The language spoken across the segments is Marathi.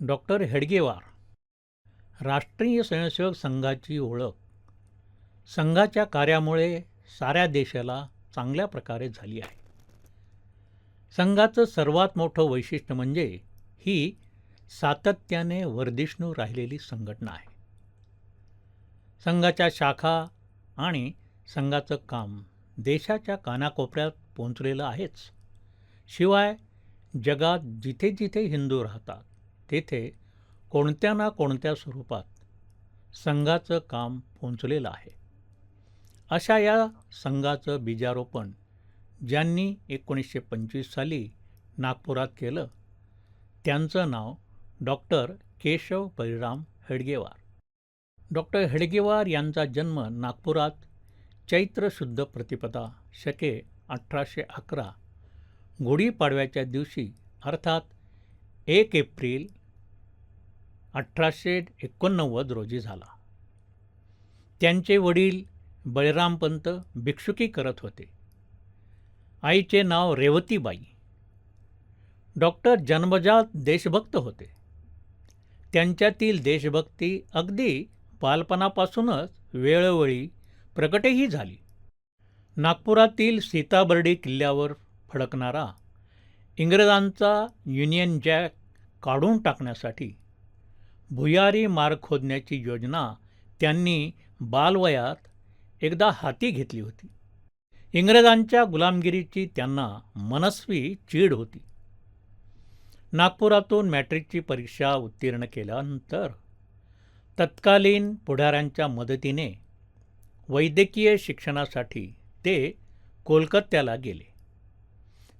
डॉक्टर हेडगेवार राष्ट्रीय स्वयंसेवक संघाची ओळख. संघाच्या कार्यामुळे साऱ्या देशाला चांगल्या प्रकारे झाली आहे. संघाचं सर्वात मोठं वैशिष्ट्य म्हणजे ही सातत्याने वर्धिष्णू राहिलेली संघटना आहे. संघाच्या शाखा आणि संघाचं काम देशाच्या कानाकोपऱ्यात पोहोचलेलं आहेच. शिवाय जगात जिथे जिथे हिंदू राहतात तेथे कोणत्या ना कोणत्या स्वरूपात संघाचं काम पोचलेलं आहे. अशा या संघाचं बीजारोपण ज्यांनी एकोणीसशे पंचवीस साली नागपुरात केलं त्यांचं नाव डॉक्टर केशव परिराम हेडगेवार. डॉक्टर हेडगेवार यांचा जन्म नागपुरात चैत्र शुद्ध प्रतिपदा शके अठराशे अकरा गुढीपाडव्याच्या दिवशी अर्थात एक एप्रिल अठराशे एकोणनव्वद रोजी झाला. त्यांचे वडील बळीरामपंत भिक्षुकी करत होते. आईचे नाव रेवतीबाई. डॉक्टर जन्मजात देशभक्त होते. त्यांच्यातील देशभक्ती अगदी बालपणापासूनच वेळोवेळी प्रकटही झाली. नागपुरातील सीताबर्डी किल्ल्यावर फडकणारा इंग्रजांचा युनियन जॅक काढून टाकण्यासाठी भुयारी मार्ग खोदण्याची योजना त्यांनी बालवयात एकदा हाती घेतली होती. इंग्रजांच्या गुलामगिरीची त्यांना मनस्वी चीड होती. नागपुरातून मॅट्रिकची परीक्षा उत्तीर्ण केल्यानंतर तत्कालीन पुढाऱ्यांच्या मदतीने वैद्यकीय शिक्षणासाठी ते कोलकात्याला गेले.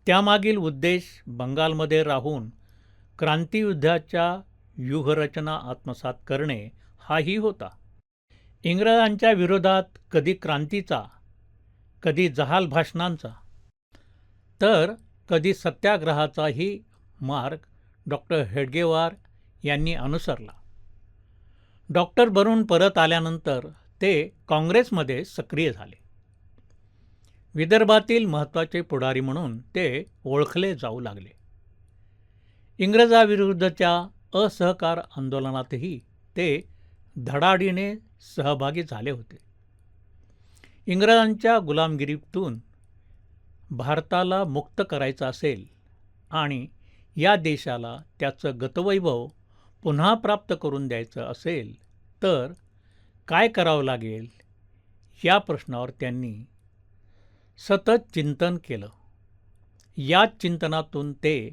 त्यामागील उद्देश बंगालमध्ये राहून क्रांतियुद्धाच्या व्यूहरचना आत्मसात करणे हाही होता. इंग्रजांच्या विरोधात कधी क्रांतीचा कधी जहाल भाषणांचा तर कधी सत्याग्रहाचाही मार्ग डॉक्टर हेडगेवार यांनी अनुसरला. डॉक्टर बनून परत आल्यानंतर ते काँग्रेसमध्ये सक्रिय झाले. विदर्भातील महत्त्वाचे पुढारी म्हणून ते ओळखले जाऊ लागले. इंग्रजाविरुद्धच्या असहकार आंदोलनातही ते धडाडीने सहभागी झाले होते. इंग्रजांच्या गुलामगिरीतून भारताला मुक्त करायचं असेल आणि या देशाला त्याचं गतवैभव पुन्हा प्राप्त करून द्यायचं असेल तर काय करावं लागेल या प्रश्नावर त्यांनी सतत चिंतन केलं. या चिंतनातून ते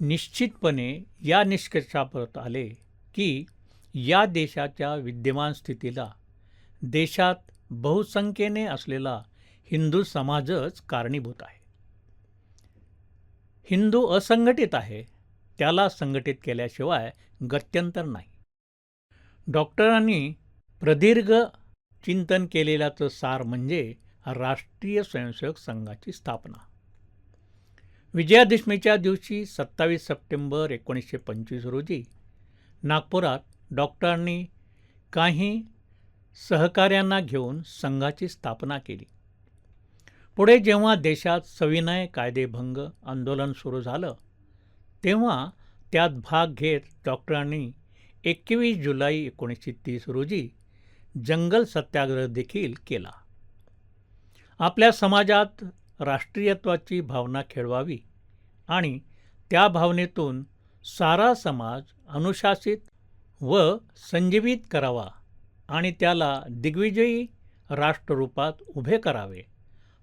निश्चितपणे या निष्कर्षापर्यंत आले की या देशाच्या विद्यमान स्थितीला देशात बहुसंख्येने असलेला हिंदू समाजच कारणीभूत आहे. हिंदू असंघटित आहे त्याला संघटित केल्याशिवाय गत्यंतर नाही. डॉक्टरांनी प्रदीर्घ चिंतन केलेल्याचं सार म्हणजे राष्ट्रीय स्वयंसेवक संघाची स्थापना. विजयादशमीच्या दिवशी सत्तावीस सप्टेंबर एकोणीसशे पंचवीस रोजी नागपुरात डॉक्टरांनी काही सहकाऱ्यांना घेऊन संघाची स्थापना केली. पुढे जेव्हा देशात सविनय कायदेभंग आंदोलन सुरू झालं तेव्हा त्यात भाग घेत डॉक्टरांनी एकवीस जुलै एकोणीसशे तीस रोजी जंगल सत्याग्रह देखील केला. आपल्या समाजात राष्ट्रीयत्वाची भावना खेळवावी आणि त्या भावनेतून सारा समाज अनुशासित व संजीवित करावा आणि त्याला दिग्विजयी राष्ट्ररूपात उभे करावे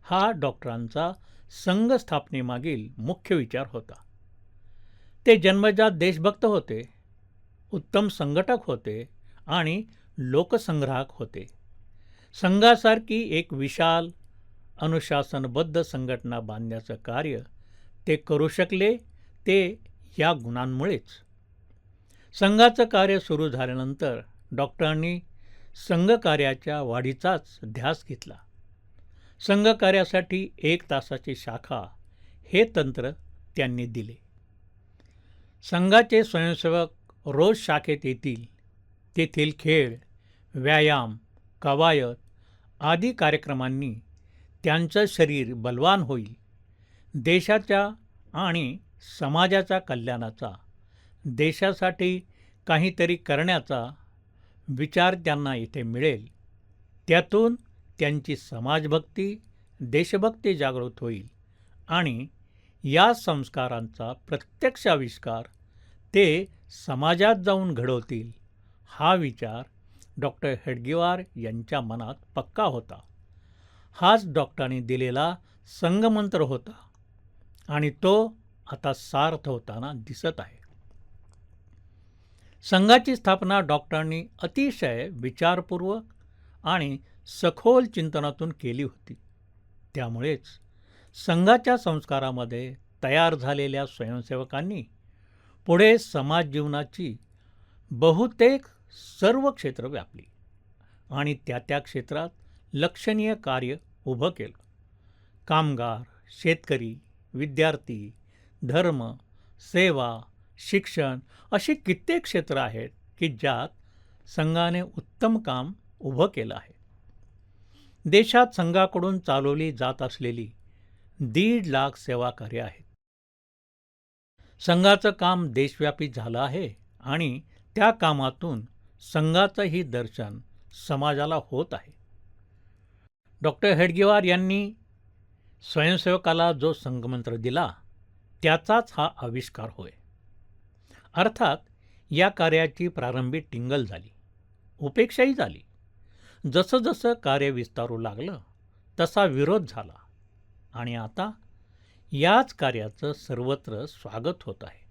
हा डॉक्टरांचा संघ स्थापनेमागील मुख्य विचार होता. ते जन्मजात देशभक्त होते उत्तम संघटक होते आणि लोकसंग्राहक होते. संघासारखी एक विशाल अनुशासनबद्ध संघटना बांधण्याचं कार्य ते करू शकले ते या गुणांमुळेच. संघाचं कार्य सुरू झाल्यानंतर डॉक्टरांनी संघकार्याच्या वाढीचाच ध्यास घेतला. संघकार्यासाठी एक तासाची शाखा हे तंत्र त्यांनी दिले. संघाचे स्वयंसेवक रोज शाखेत येतील. तेथील खेळ व्यायाम कवायत आदी कार्यक्रमांनी त्यांचं शरीर बलवान होईल. देशाच्या आणि समाजाच्या कल्याणाचा देशासाठी काहीतरी करण्याचा विचार त्यांना इथे मिळेल. त्यातून त्यांची समाजभक्ती देशभक्ती जागृत होईल आणि या संस्कारांचा प्रत्यक्ष आविष्कार ते समाजात जाऊन घडवतील हा विचार डॉक्टर हेडगेवार यांच्या मनात पक्का होता. हाच डॉक्टरांनी दिलेला संगमंत्र होता. आणि तो आता सार्थ होताना दिसत आहे. संघाची स्थापना डॉक्टरांनी अतिशय विचारपूर्वक आणि सखोल चिंतनातून केली होती. त्यामुळेच संघाच्या संस्कारामध्ये तयार झालेल्या स्वयंसेवकांनी पुढे समाज जीवनाची बहुतेक सर्व क्षेत्र व्यापली. आणि त्या त्या क्षेत्रात लक्षणीय कार्य उभं केलं. कामगार शेतकरी विद्यार्थी धर्म सेवा शिक्षण अशी कित्येक क्षेत्र आहेत की ज्यात संघाने उत्तम काम उभं केलं आहे. देशात संघाकडून चालवली जात असलेली दीड लाख सेवा कार्य आहेत. संघाचं काम देशव्यापी झालं आहे आणि त्या कामातून संघाचंही दर्शन समाजाला होत आहे. डॉक्टर हेडगेवार यांनी स्वयंसेवकाला जो संगमंत्र दिला त्याचाच हा आविष्कार होय. अर्थात या कार्याची प्रारंभी टिंगल झाली उपेक्षाही झाली. जसं जसं कार्य विस्तारू लागलं तसा विरोध झाला. आणि आता याच कार्याचं सर्वत्र स्वागत होत आहे.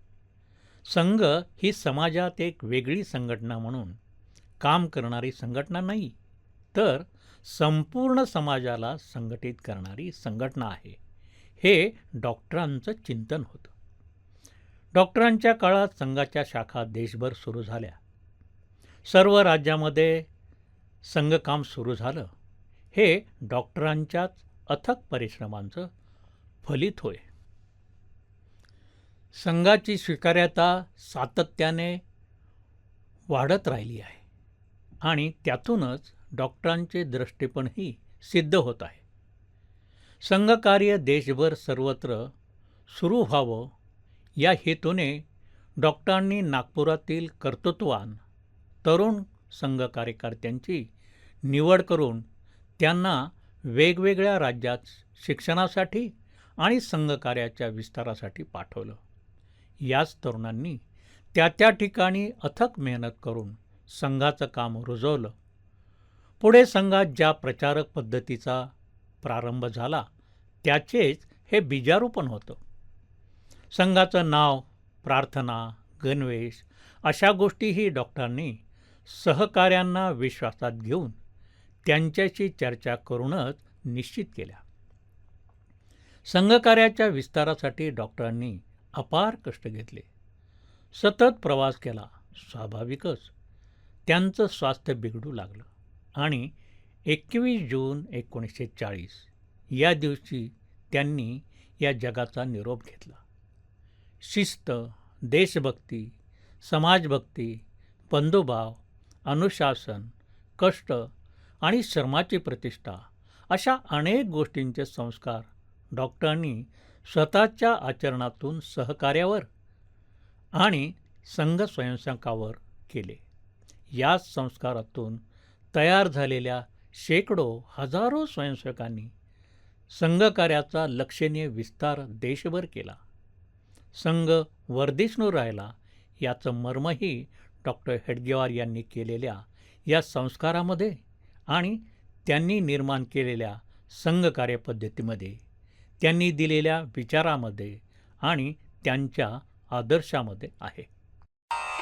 संघ ही समाजात एक वेगळी संघटना म्हणून काम करणारी संघटना नाही तर संपूर्ण समाजाला संघटित करणारी संघटना आहे. हे डॉक्टरांचं चिंतन होतं. डॉक्टरांच्या काळात संघाच्या शाखा देशभर सुरू झाल्या. सर्व राज्यामध्ये संघकाम सुरू झालं. हे डॉक्टरांच्याच अथक परिश्रमांचं फलित होय. संघाची स्वीकार्यता सातत्याने वाढत राहिली आहे आणि त्यातूनच डॉक्टरांचे दृष्टिपणही सिद्ध होत आहे. संघकार्य देशभर सर्वत्र सुरू व्हावं या हेतूने डॉक्टरांनी नागपुरातील कर्तृत्वान तरुण संघ कार्यकर्त्यांची निवड करून त्यांना वेगवेगळ्या राज्यात शिक्षणासाठी आणि संघकार्याच्या विस्तारासाठी पाठवलं. याच तरुणांनी त्या त्या ठिकाणी अथक मेहनत करून संघाचं काम रुजवलं. पुढे संघात ज्या प्रचारक पद्धतीचा प्रारंभ झाला त्याचेच हे बीजारोपण होतं. संघाचं नाव प्रार्थना गणवेश अशा गोष्टीही डॉक्टरांनी सहकाऱ्यांना विश्वासात घेऊन त्यांच्याशी चर्चा करूनच निश्चित केल्या. संघकार्याच्या विस्तारासाठी डॉक्टरांनी अपार कष्ट घेतले. सतत प्रवास केला स्वाभाविकच. त्यांचं स्वास्थ्य बिघडू लागलं. आणि एकवीस जून एकोणीसशे चाळीस या दिवशी त्यांनी या जगाचा निरोप घेतला. शिस्त देशभक्ती समाजभक्ती बंधुभाव अनुशासन कष्ट आणि श्रमाची प्रतिष्ठा अशा अनेक गोष्टींचे संस्कार डॉक्टरांनी स्वतःच्या आचरणातून सहकार्यावर आणि संघ स्वयंसेवकावर केले. याच संस्कारातून तयार झालेल्या शेकडो हजारो स्वयंसेवकांनी संघकार्याचा लक्षणीय विस्तार देशभर केला. संघ वर्धिष्णू राहिला याचं मर्मही डॉक्टर हेडगेवार यांनी केलेल्या या संस्कारामध्ये आणि त्यांनी निर्माण केलेल्या संघ कार्यपद्धतीमध्ये त्यांनी दिलेल्या विचारामध्ये आणि त्यांच्या आदर्शामध्ये आहे.